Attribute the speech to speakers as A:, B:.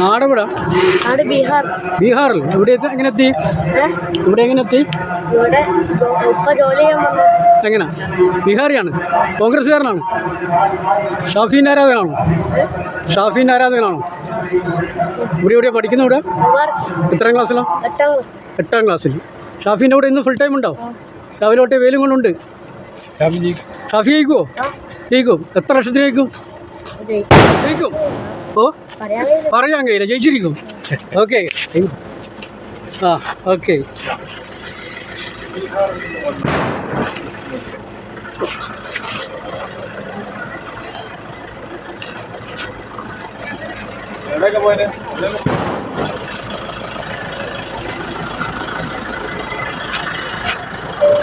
A: നാടെവിടാ?
B: നാട് ബീഹാർ.
A: ബീഹാറിൽ ഇവിടെ എങ്ങനെ എത്തി ഇവിടെ എങ്ങനെ എത്തി
B: ഇവിടെ ഉപ്പ ജോലി ചെയ്യാൻ വന്നു.
A: എങ്ങനെ? ബീഹാറിയാണ്. കോൺഗ്രസ്സുകാരനാണ്. ഷാഫീൻ ആരാധകനാണോ ഷാഫീൻ ആരാധകനാണോ ഇവിടെ എവിടെയാണ് പഠിക്കുന്നത് ഇവിടെ? എത്രാം ക്ലാസ്സിലാണ്
B: എട്ടാം ക്ലാസ്.
A: എട്ടാം ക്ലാസ്സിൽ. ഷാഫീന്റെ അവിടെ ഇന്ന് ഫുൾ ടൈം ഉണ്ടോ? രാവിലെ തൊട്ടേ വെയിലും കൊണ്ടുണ്ട്. ഷാഫി ജയിക്കുമോ ജയിക്കും. എത്ര ലക്ഷത്തിൽ ജയിക്കും. ജയിക്കും. ഓ പറയാൻ കഴിയില്ല ജയിച്ചിരിക്കും ഓക്കെ ആ ഓക്കെ
C: എവിടെയൊക്കെ പോയത്?